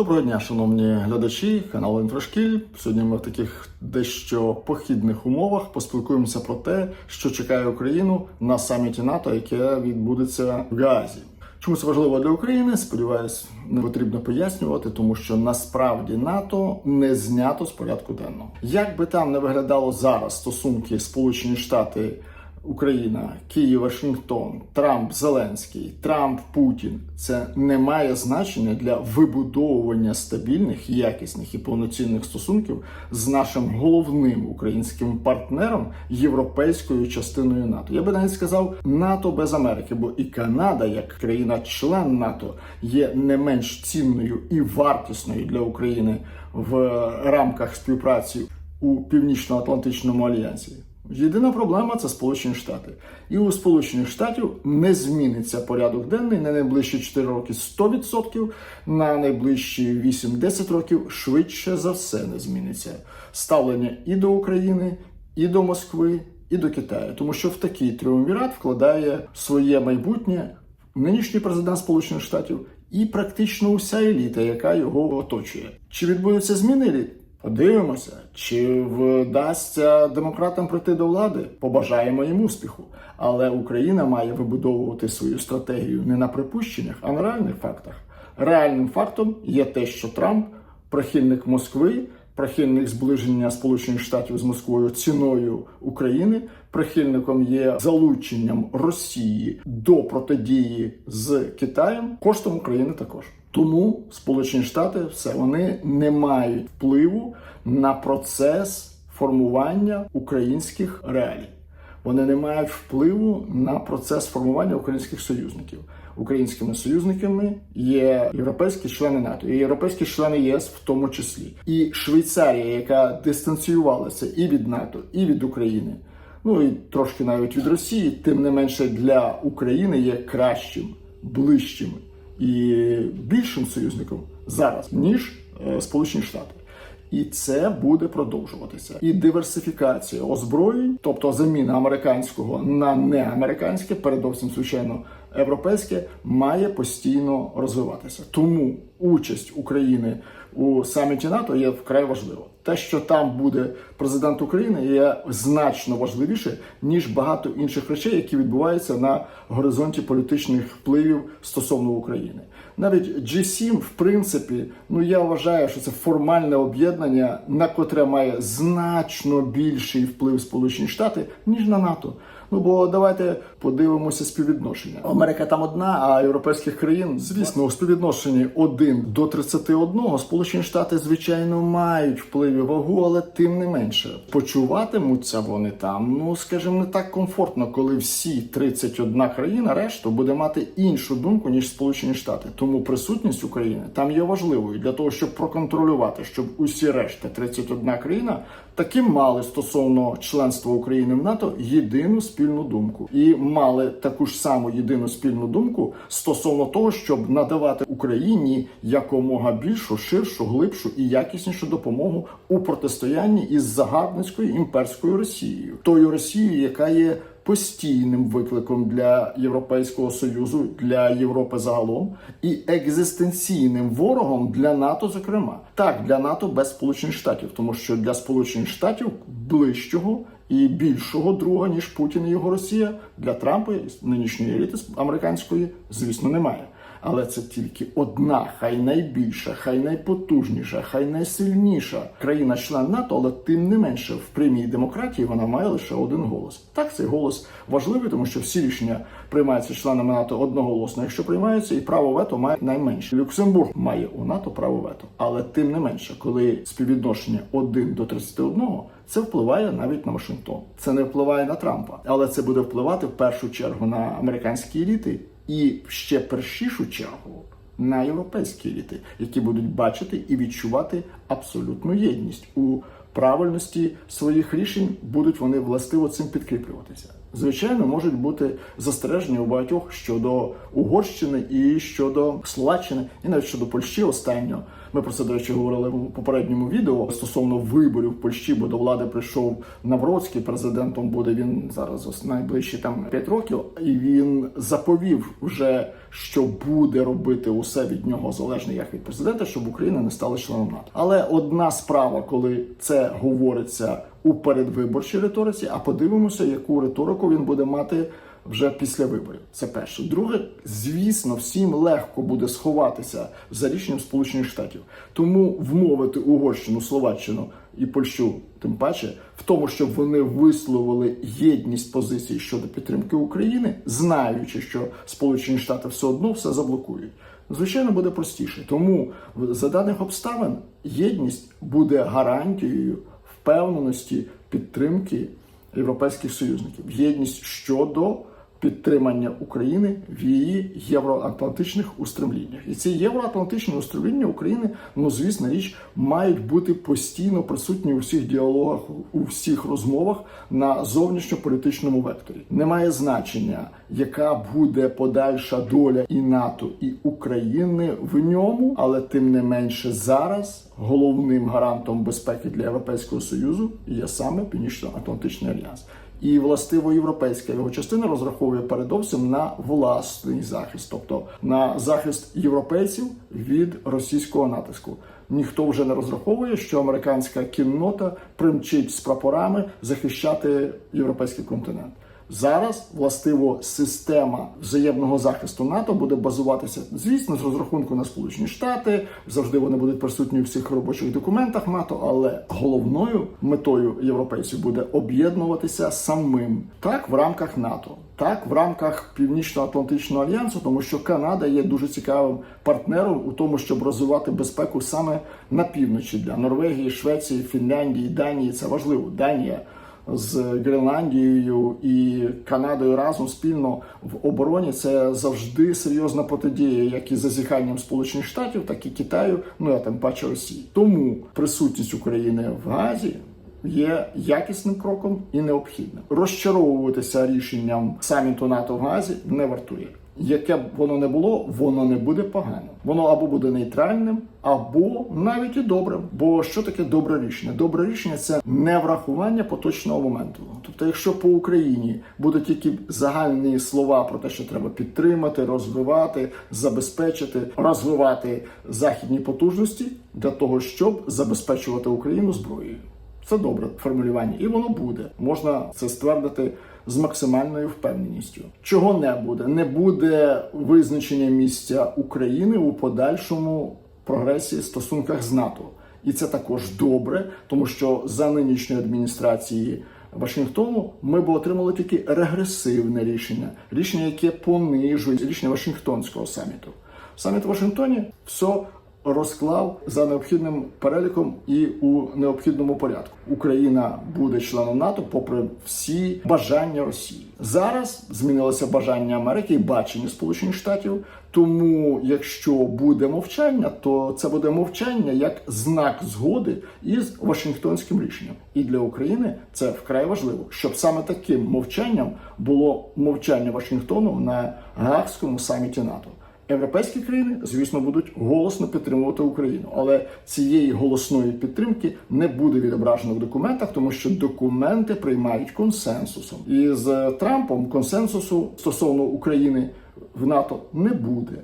Доброго дня, шановні глядачі каналу Інфрашкіль. Сьогодні ми в таких дещо похідних умовах поспілкуємося про те, що чекає Україну на саміті НАТО, яке відбудеться в Гаазі. Чому це важливо для України? Сподіваюсь, не потрібно пояснювати, тому що насправді НАТО не знято з порядку денного. Як би там не виглядало зараз стосунки Сполучені Штати. Україна, Київ, Вашингтон, Трамп, Зеленський, Трамп, Путін це не має значення для вибудовування стабільних, якісних і повноцінних стосунків з нашим головним українським партнером європейською частиною НАТО. Я би навіть сказав НАТО без Америки, бо і Канада, як країна-член НАТО, є не менш цінною і вартісною для України в рамках співпраці у Північно-Атлантичному альянсі. Єдина проблема це Сполучені Штати. І у Сполучених Штатів не зміниться порядок денний на найближчі 4 роки 100%, на найближчі 8-10 років швидше за все не зміниться ставлення і до України, і до Москви, і до Китаю. Тому що в такий триумвірат вкладає своє майбутнє нинішній президент Сполучених Штатів і практично уся еліта, яка його оточує. Чи відбудуться зміни? Подивимося, чи вдасться демократам прийти до влади. Побажаємо їм успіху. Але Україна має вибудовувати свою стратегію не на припущеннях, а на реальних фактах. Реальним фактом є те, що Трамп прихильник Москви, прихильник зближення Сполучених Штатів з Москвою ціною України. Прихильником є залученням Росії до протидії з Китаєм, коштом України також. Тому Сполучені Штати все вони не мають впливу на процес формування українських реалій. Вони не мають впливу на процес формування українських союзників. Українськими союзниками є європейські члени НАТО, і європейські члени ЄС в тому числі, і Швейцарія, яка дистанціювалася і від НАТО, і від України, ну і трошки навіть від Росії, тим не менше для України є кращим, ближчим і більшим союзником зараз ніж е, Сполучені Штати. І це буде продовжуватися. І диверсифікація озброєнь, тобто заміна американського на неамериканське, передовсім звичайно європейське, має постійно розвиватися. Тому участь України у саміті НАТО є вкрай важливо. Те, що там буде президент України, є значно важливіше ніж багато інших речей, які відбуваються на горизонті політичних впливів стосовно України. Навіть G7, в принципі, ну я вважаю, що це формальне об'єднання, на котре має значно більший вплив Сполучені Штати ніж на НАТО. Ну бо давайте подивимося співвідношення. Америка там одна, а європейських країн, звісно, у співвідношенні 1 до 31 Сполучені Штати, звичайно, мають вплив і вагу, але тим не менше почуватимуться вони там. Ну скажімо, не так комфортно, коли всі 31 країна решту буде мати іншу думку ніж Сполучені Штати. Тому присутність України там є важливою для того, щоб проконтролювати, щоб усі решта 31 країна таки мали стосовно членства України в НАТО єдину спільну думку і мали таку ж саму єдину спільну думку стосовно того, щоб надавати Україні якомога більшу, ширшу, глибшу і якіснішу допомогу у протистоянні із загарбницькою імперською Росією, тою Росією, яка є постійним викликом для Європейського союзу, для Європи загалом, і екзистенційним ворогом для НАТО, зокрема, так для НАТО без Сполучених Штатів, тому що для Сполучених Штатів ближчого і більшого друга ніж Путін і його Росія для Трампа нинішньої еліти американської, звісно, немає. Але це тільки одна, хай найбільша, хай найпотужніша, хай найсильніша країна-член НАТО, але тим не менше в прямій демократії вона має лише один голос. Так, цей голос важливий, тому що всі рішення приймаються членами НАТО одноголосно. Якщо приймаються, і право вето має найменше. Люксембург має у НАТО право вето, але тим не менше, коли співвідношення 1 до 31, це впливає навіть на Вашингтон. Це не впливає на Трампа, але це буде впливати в першу чергу на американські еліти і ще першішу чергу на європейські еліти, які будуть бачити і відчувати абсолютну єдність у правильності своїх рішень, будуть вони властиво цим підкріплюватися. Звичайно, можуть бути застереження у багатьох щодо Угорщини і щодо Словаччини, і навіть щодо Польщі останнього. Ми про це, до речі, говорили у попередньому відео стосовно виборів в Польщі, бо до влади прийшов Навроцький, президентом буде він зараз ось найближчі там 5 років, і він заповів вже, що буде робити усе від нього залежне як від президента, щоб Україна не стала членом НАТО. Але одна справа, коли це говориться у передвиборчій риториці, а подивимося, яку риторику він буде мати вже після виборів. Це перше. Друге, звісно, всім легко буде сховатися за рішенням Сполучених Штатів. Тому вмовити Угорщину, Словаччину і Польщу, тим паче, в тому, щоб вони висловили єдність позицій щодо підтримки України, знаючи, що Сполучені Штати все одно все заблокують. Звичайно, буде простіше. Тому за даних обставин єдність буде гарантією впевненості підтримки європейських союзників. Єдність щодо підтримання України в її євроатлантичних устремліннях. І ці євроатлантичні устремління України, ну звісно річ, мають бути постійно присутні у всіх діалогах, у всіх розмовах на зовнішньополітичному векторі. Немає значення, яка буде подальша доля і НАТО, і України в ньому, але тим не менше зараз головним гарантом безпеки для Європейського союзу є саме Північно-Атлантичний альянс. І властиво європейська його частина розраховує передовсім на власний захист, тобто на захист європейців від російського натиску. Ніхто вже не розраховує, що американська кіннота примчить з прапорами захищати європейський континент. Зараз властиво система взаємного захисту НАТО буде базуватися, звісно, з розрахунку на Сполучені Штати. Завжди вони будуть присутні у всіх робочих документах НАТО, але головною метою європейців буде об'єднуватися самим так в рамках НАТО. Так, в рамках Північно-Атлантичного альянсу, тому що Канада є дуже цікавим партнером у тому, щоб розвивати безпеку саме на півночі для Норвегії, Швеції, Фінляндії, Данії. Це важливо. Данія з Гренландією і Канадою разом спільно в обороні це завжди серйозна протидія, як і зазіханням Сполучених Штатів, так і Китаю, ну а тим паче Росії. Тому присутність України в Газі. Є якісним кроком і необхідним. Розчаровуватися рішенням саміту НАТО в Газі не вартує. Яке б воно не було, воно не буде поганим. Воно або буде нейтральним, або навіть і добрим. Бо що таке добре рішення? Добре рішення це не врахування поточного моменту. Тобто, якщо по Україні будуть тільки загальні слова про те, що треба підтримати, розвивати, забезпечити, розвивати західні потужності для того, щоб забезпечувати Україну зброєю. Це добре формулювання, і воно буде. Можна це ствердити з максимальною впевненістю. Чого не буде? Не буде визначення місця України у подальшому прогресі стосунках з НАТО. І це також добре, тому що за нинішньої адміністрації Вашингтону ми б отримали тільки регресивне рішення, рішення, яке понижує рішення Вашингтонського саміту. Саміт в Вашингтоні все розклав за необхідним переліком і у необхідному порядку. Україна буде членом НАТО, попри всі бажання Росії. Зараз змінилося бажання Америки і бачення Сполучених Штатів. Тому, якщо буде мовчання, то це буде мовчання як знак згоди із Вашингтонським рішенням. І для України це вкрай важливо, щоб саме таким мовчанням було мовчання Вашингтону на Гаагському саміті НАТО. Європейські країни, звісно, будуть голосно підтримувати Україну, але цієї голосної підтримки не буде відображено в документах, тому що документи приймають консенсусом. І з Трампом консенсусу стосовно України в НАТО не буде,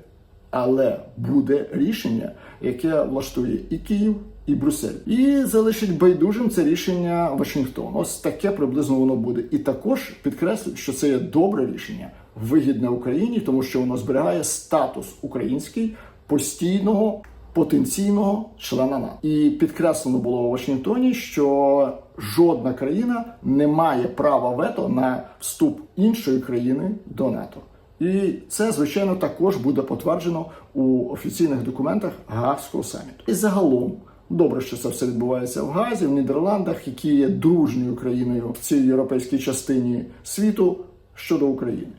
але буде рішення, яке влаштує і Київ. І Брюссель і залишить байдужим це рішення Вашингтон. Ось таке приблизно воно буде. І також підкреслю, що це є добре рішення, вигідне Україні, тому що воно зберігає статус український постійного потенційного члена НАТО. І підкреслено було у Вашингтоні, що жодна країна не має права вето на вступ іншої країни до НАТО. І це, звичайно, також буде потверджено у офіційних документах Гаагського саміту. І загалом. Добре, що це все відбувається в Газі, в Нідерландах, які є дружньою країною в цій європейській частині світу щодо України.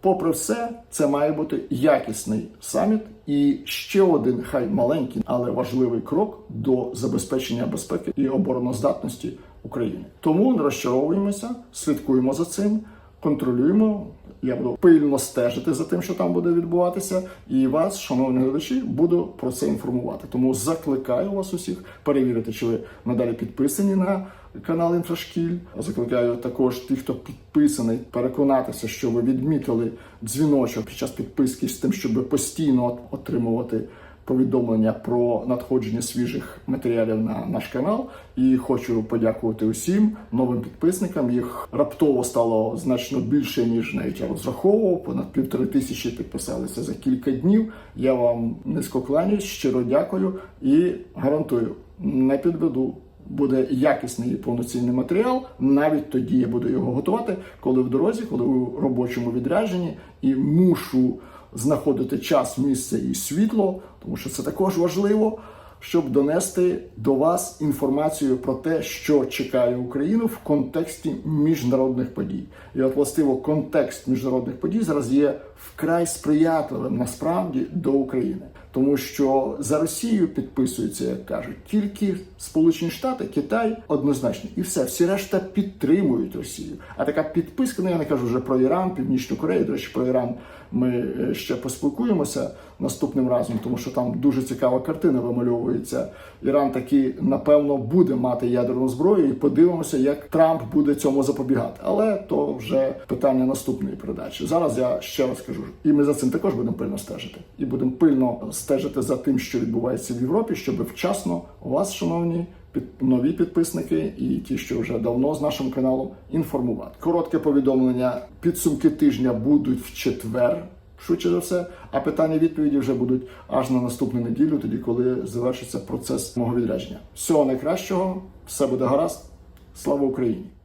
Попри все, це має бути якісний саміт і ще один, хай маленький, але важливий крок до забезпечення безпеки і обороноздатності України. Тому не розчаровуємося, слідкуємо за цим. контролюємо. Я буду пильно стежити за тим, що там буде відбуватися, і вас, шановні глядачі, буду про це інформувати. Тому закликаю вас усіх перевірити, чи ви надалі підписані на канал Інфрашкіль. Закликаю також тих, хто підписаний, переконатися, що ви відмітили дзвіночок під час підписки з тим, щоб постійно отримувати повідомлення про надходження свіжих матеріалів на наш канал. І хочу подякувати усім новим підписникам. Їх раптово стало значно більше ніж навіть я розраховував. Понад півтори тисячі підписалися за кілька днів. Я вам низько кланяюсь, щиро дякую і гарантую, не підведу. Буде якісний і повноцінний матеріал. Навіть тоді я буду його готувати, коли в дорозі, коли у робочому відрядженні, і мушу знаходити час, місце і світло, тому що це також важливо, щоб донести до вас інформацію про те, що чекає Україну в контексті міжнародних подій. І от властиво контекст міжнародних подій зараз є вкрай сприятливим насправді до України. Тому що за Росією підписуються, як кажуть, тільки Сполучені Штати, Китай однозначно, і все, всі решта підтримують Росію. А така підписка, ну я не кажу вже про Іран, Північну Корею. До речі, про Іран ми е, ще поспілкуємося наступним разом, тому що там дуже цікава картина вимальовується. Іран таки напевно буде мати ядерну зброю, і подивимося, як Трамп буде цьому запобігати. Але то вже питання наступної передачі. Зараз я ще раз кажу, і ми за цим також будемо пильно стежити, і будемо пильно стежити за тим, що відбувається в Європі, щоб вчасно вас, шановні. Під нові підписники і ті, що вже давно з нашим каналом інформувати. Коротке повідомлення. Підсумки тижня будуть в четвер, швидше за все. А питання відповіді вже будуть аж на наступну неділю, тоді коли завершиться процес мого відрядження. Всього найкращого, все буде гаразд. Слава Україні!